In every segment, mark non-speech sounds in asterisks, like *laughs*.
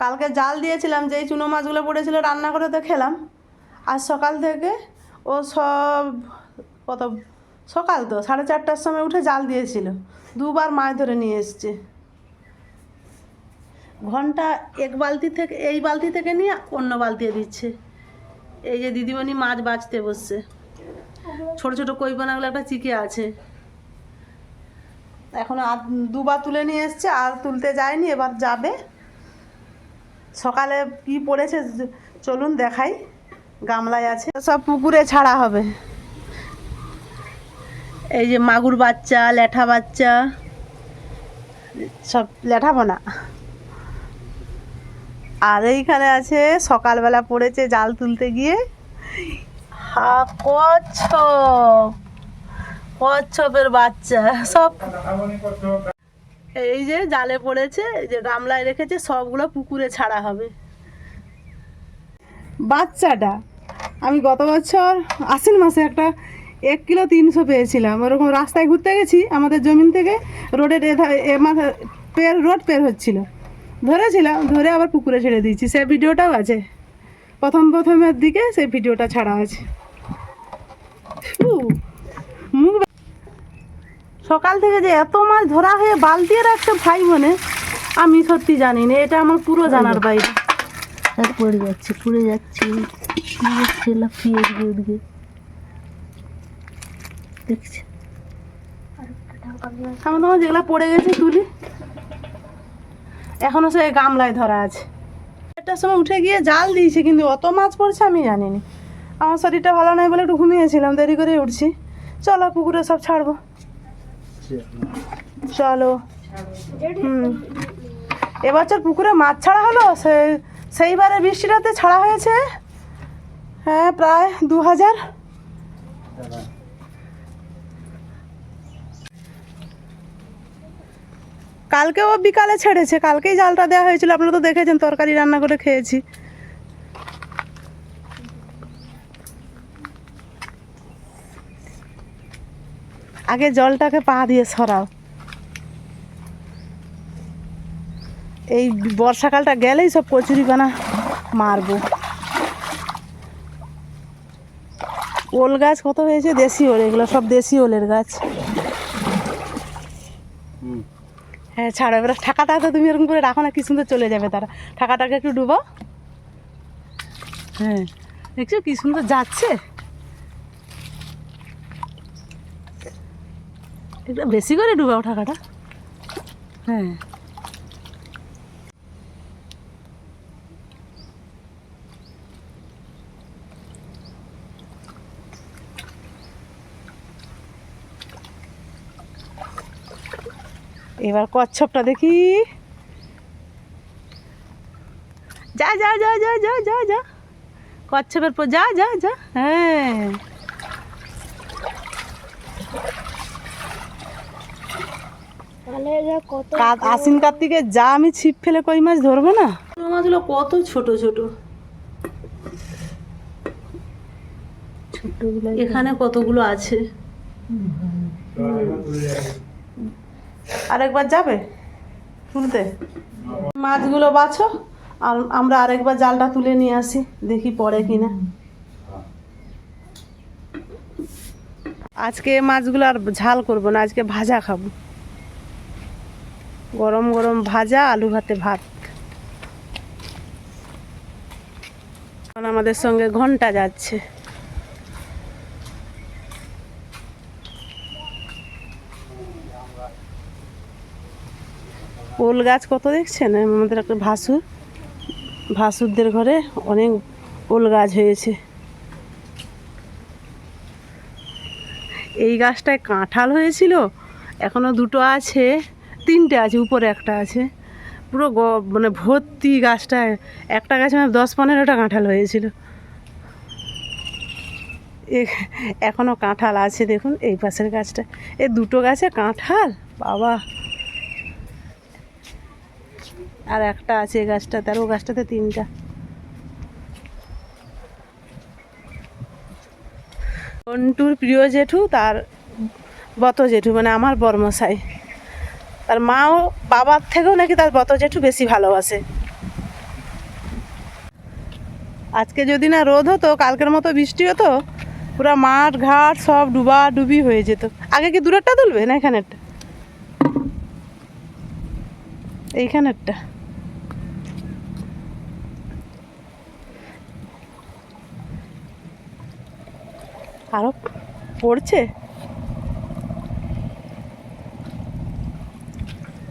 কালকে জাল দিয়েছিলাম, যেই চুনো মাছগুলো পড়েছিল রান্না করে তো খেলাম। আর সকাল থেকে ও সব কত, সকাল তো, সাড়ে চারটার সময় উঠে জাল দিয়েছিল। দুবার মাছ ধরে নিয়ে এসছে। ঘণ্টা এক বালতি থেকে, এই বালতি থেকে নিয়ে অন্য বালতি দিচ্ছে। এই যে দিদিমণি মাছ বাঁচতে বসছে। ছোট ছোট কৈপানাগুলো একটা চিকে আছে। এখন আর দুবার তুলে নিয়ে এসছে, আর তুলতে যায়নি, এবার যাবে। সকালে কি পড়েছে চলুন দেখাই, গামলায় আছে। সব পুকুরে ছাড়া হবে। এই যে মাগুর বাচ্চা, ল্যাঠা বাচ্চা, সব ল্যাঠাবো না আর এইখানে আছে, সকালবেলা পড়েছে জাল তুলতে গিয়ে। হা, কচ্ছপ, কচ্ছপের বাচ্চা, সব এই যে জালে পড়েছে যে গামলায় রেখেছে, সবগুলো পুকুরে ছাড়া হবে। বাচ্চাটা, আমি গত বছর আশ্বিন মাসে একটা এক কিলো তিনশো পেয়েছিলাম। ওরকম রাস্তায় ঘুরতে গেছি, আমাদের জমিন থেকে রোডের এ মাথা পের, রোড পের হচ্ছিল। ধরেছিলাম, ধরে আবার পুকুরে ছেড়ে দিয়েছি। সে ভিডিওটাও আছে। প্রথম প্রথমের দিকে সেই ভিডিওটা ছাড়া আছে। সকাল থেকে যে এত মাছ ধরা হয়ে বালতিয়ে রাখছে ভাই বোনে আমি সত্যি জানি না এটা আমার পুরো জানার বাইরে। আর পড়ে যাচ্ছে পড়ে যাচ্ছে লাফিয়ে এদিকে ওদিকে। দেখছি। আমি তোমার যেগুলো পড়ে গেছে তুলি। এখনও সে গামলায় ধরা আছে। একটার সময় উঠে গিয়ে জাল দিয়েছে কিন্তু অত মাছ পড়ছে আমি জানিনি। আমার শরীরটা ভালো নয় বলে একটু ঘুমিয়েছিলাম দেরি করে উঠছি। চলো পুকুরে সব ছাড়বো। চলো। হুম। এবছর পুকুরে মাছ ছাড়া হলো? সে, সেইবারে বৃষ্টিটাতে ছাড়া হয়েছে? হ্যাঁ প্রায় দু হাজার। কালকেও বিকালে ছেড়েছে। কালকেই জালটা দেওয়া হয়েছিল। আপনারা তো দেখেছেন, তরকারি রান্না করে খেয়েছি। আগে জলটাকে পা দিয়ে সরাও। এই বর্ষাকালটা গেলেই সব কচুরিপানা মারবো। ওল গাছ কত হয়েছে? দেশি ওল এগুলো সব দেশি ওলের গাছ। হ্যাঁ ছাড়ো এবার ঠাকাটা তো তুমি এরকম করে রাখো না কি সুন্দর চলে যাবে তারা। ঠাকাটাকে একটু ডুবো। হ্যাঁ দেখছ কি সুন্দর যাচ্ছে? একটু বেশি করে ডুবাও ঠাকাটা হ্যাঁ। এবার কচ্ছপটা দেখি। যা যা যা যা যা যা যা। কচ্ছপের পর যা যা যা হ্যাঁ তাহলে এরা কত কাত- আশ্বিন কার্তিকে যা আমি ছিপ ফেলে কই মাছ ধরবো না? মাছগুলো কত ছোট ছোট। এখানে কতগুলো আছে? আরেকবার যাবে? তুলতে মাছগুলো বাছো আর আমরা আরেকবার জালটা তুলে নিয়ে আসি দেখি পড়ে কিনা। আজকে মাছগুলো আর ঝাল করব না আজকে ভাজা খাব। গরম গরম ভাজা আলু ভাতে ভাত। আমাদের সঙ্গে ঘণ্টা যাচ্ছে। ওল গাছ কত দেখছেন? আমাদের একটা ভাসুর। ভাসুরদের ঘরে অনেক ওল গাছ হয়েছে। এই গাছটায় কাঁঠাল হয়েছিল, এখনও দুটো আছে। তিনটে আছে, উপরে একটা আছে। পুরো গ- মানে ভর্তি গাছটায় একটা গাছে মানে দশ পনেরোটা কাঁঠাল হয়েছিল। এ- এখনও কাঁঠাল আছে দেখুন, এই পাশের গাছটা। এই দুটো গাছে কাঁঠাল? বাবা! আর একটা আছে এই গাছটা তার ও গাছটাতে তিনটা। মন্টুর প্রিয় জেঠু, তার বত জেঠু মানে আমার বর্মশাই। তার মাও বাবার থেকেও নাকি তার বত জেঠু বেশি ভালোবাসে। আজকে যদি না রোদ হতো, কালকের মতো বৃষ্টি হতো, পুরো মাঠ ঘাট সব ডুবা ডুবি হয়ে যেত। আগে কি দূরেরটা তুলবে না এখানেরটা? এইখানেরটা। আরও পড়ছে?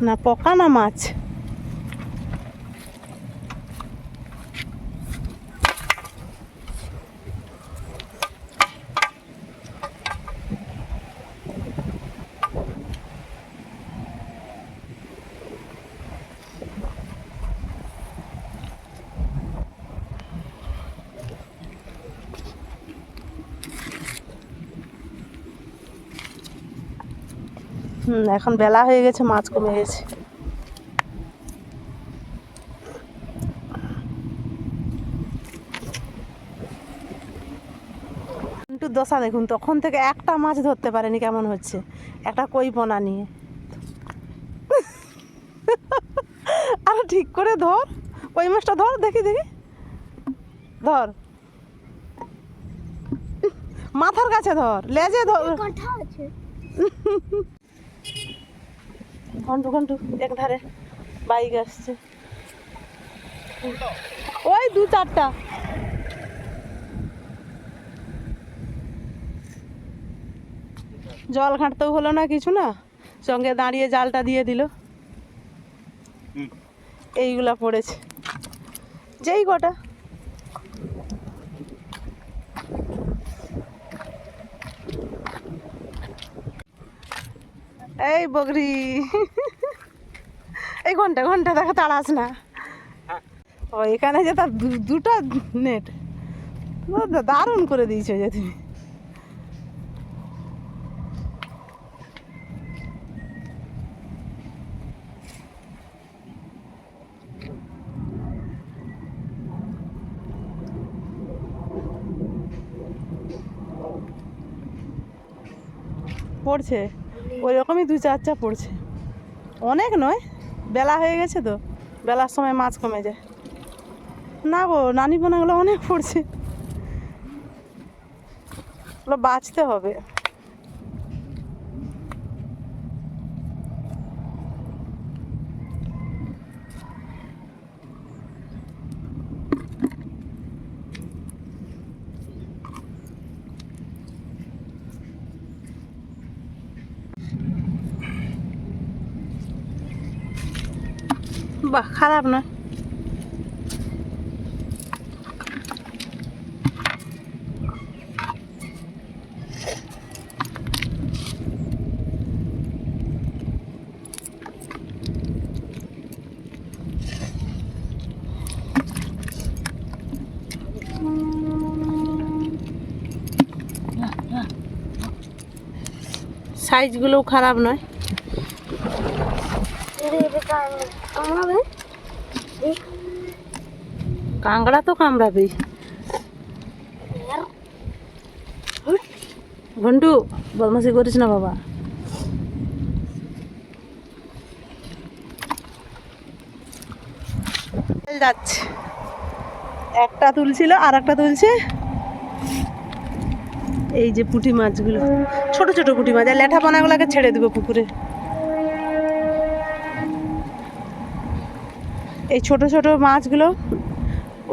না পকা না মাছ হুম এখন বেলা হয়ে গেছে মাছ কমে গেছে। একটু দশা দেখুন তখন থেকে একটা মাছ ধরতে পারেনি কেমন হচ্ছে? একটা কই পোনা নিয়ে। *laughs* আরে ঠিক করে ধর কই মাছটা ধর দেখি দেখি। ধর। মাথার কাছে ধর লেজে ধর। *laughs* ঘন্টু ঘন্টু এক ধারে বাইক আসছে। ওই দু চারটা। জল ঘাঁটতেও হলো না কিছু না সঙ্গে দাঁড়িয়ে জালটা দিয়ে দিল। এইগুলা পড়েছে। যেই কটা। এই বগরি এই ঘণ্টা ঘণ্টা দেখা, তাড়াস না। ও, এখানে যে তার দুটো নেট। দারুণ করে দিয়েছ যে তুমি। পড়ছে? ওই রকমই দু চারটা পড়ছে। অনেক নয়, বেলা হয়ে গেছে তো, বেলার সময় মাছ কমে যায়। না গো, নানি বোনাগুলো অনেক পড়ছে। ওগুলো বাঁচতে হবে। বাহ খারাপ নয়। সাইজগুলোও খারাপ নয়। কাঁকড়া তো কামড়াবেই ঘন্টু বদমাসি করিস না বাবা। যাচ্ছে। একটা তুলছিল আর একটা তুলছে। এই যে পুঁটি মাছগুলো, ছোট ছোট পুঁটি মাছ, আর ল্যাঠা পানাগুলোকে ছেড়ে দেবো পুকুরে। এই ছোট ছোট মাছগুলো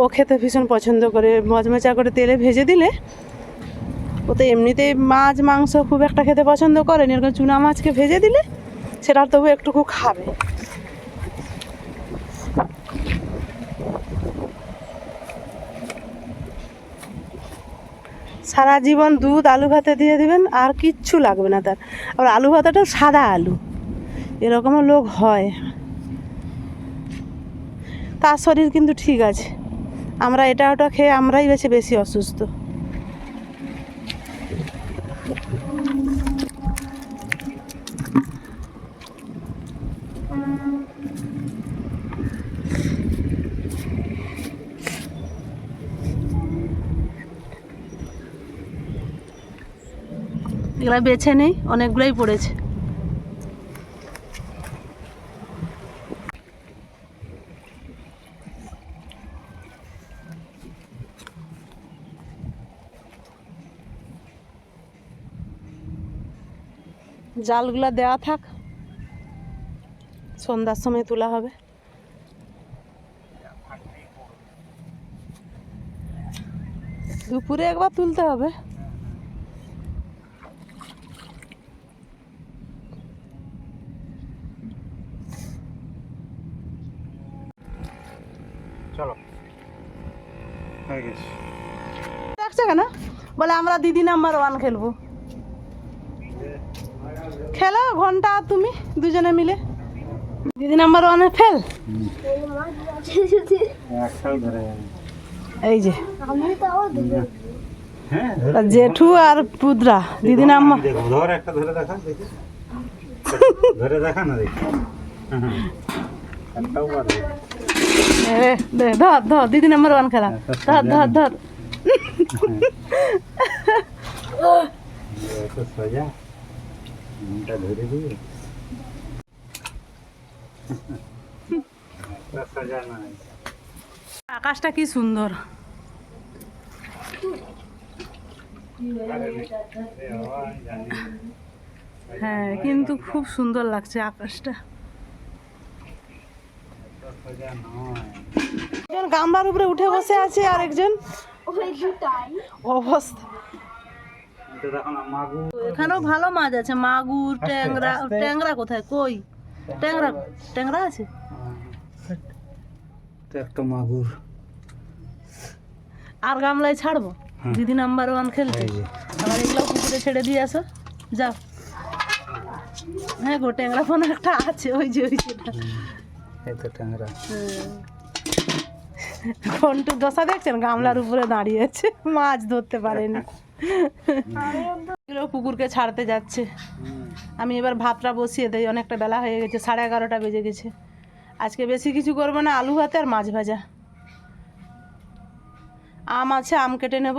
ও খেতে ভীষণ পছন্দ করে মজমেচা করে তেলে ভেজে দিলে, ও তো এমনিতেই মাছ, মাংস খুব একটা খেতে পছন্দ করে না এরকম চুনা মাছকে ভেজে দিলে সেটা তবু একটুকু খাবে। সারা জীবন দুধ, আলু ভাতে দিয়ে দিবেন, আর কিচ্ছু লাগবে না তার। আবার আলু ভাতাটাও সাদা আলু, এরকমও লোক হয়। তার শরীর কিন্তু ঠিক আছে। আমরা এটা ওটা খেয়ে আমরাই বেশি বেশি অসুস্থ। এগুলা বেছে নেই অনেকগুলোই পড়েছে। জালগুলা দেওয়া থাক। সন্ধ্যার সময় তোলা হবে। দুপুরে একবার তুলতে হবে। চলো। দেখছে কেন? বলে আমরা দিদি নাম্বার ওয়ান খেলব। খেলো, ঘণ্টা তুমি দুজনে মিলে। দিদি নাম্বার ওয়ানে ফেল এই যে। জেঠু আর পুদ্রা, দিদি নাম্বার ধর একটা ধরে দেখা না দেখি ধর ধর দিদি নাম্বার ওয়ান খেলা। ধর ধর ধর। মনটা ধরে দিয়ে? আকাশটা কি সুন্দর। হ্যাঁ কিন্তু খুব সুন্দর লাগছে আকাশটা। একজন গামলার উপরে উঠে বসে আছে আর একজন অবস্থা। এখানেও ভালো মাছ আছে মাগুর ট্যাংরা। ট্যাংরা কোথায়? কই? ট্যাংরা ট্যাংরা আছে? একটা মাগুর। আর গামলায় ছাড়বো? দিদি নাম্বার ওয়ান খেলতে। এই আবার এগুলো পুকুরে ছেড়ে দিয়ে আসো। যাও। হ্যাঁ গো ট্যাংরা ফোন একটা আছে ওই যে ওই ট্যাংরা। ফোনটু দশা দেখছেন? গামলার উপরে দাঁড়িয়ে আছে মাছ ধরতে পারেনি। এগুলো পুকুরকে ছাড়তে যাচ্ছে। আমি এবার ভাতটা বসিয়ে দেই, অনেকটা বেলা হয়ে গেছে, সাড়ে এগারোটা বেজে গেছে। আজকে বেশি কিছু করব না, আলু ভাতে আর মাছ ভাজা। আম আছে, আম কেটে নেব।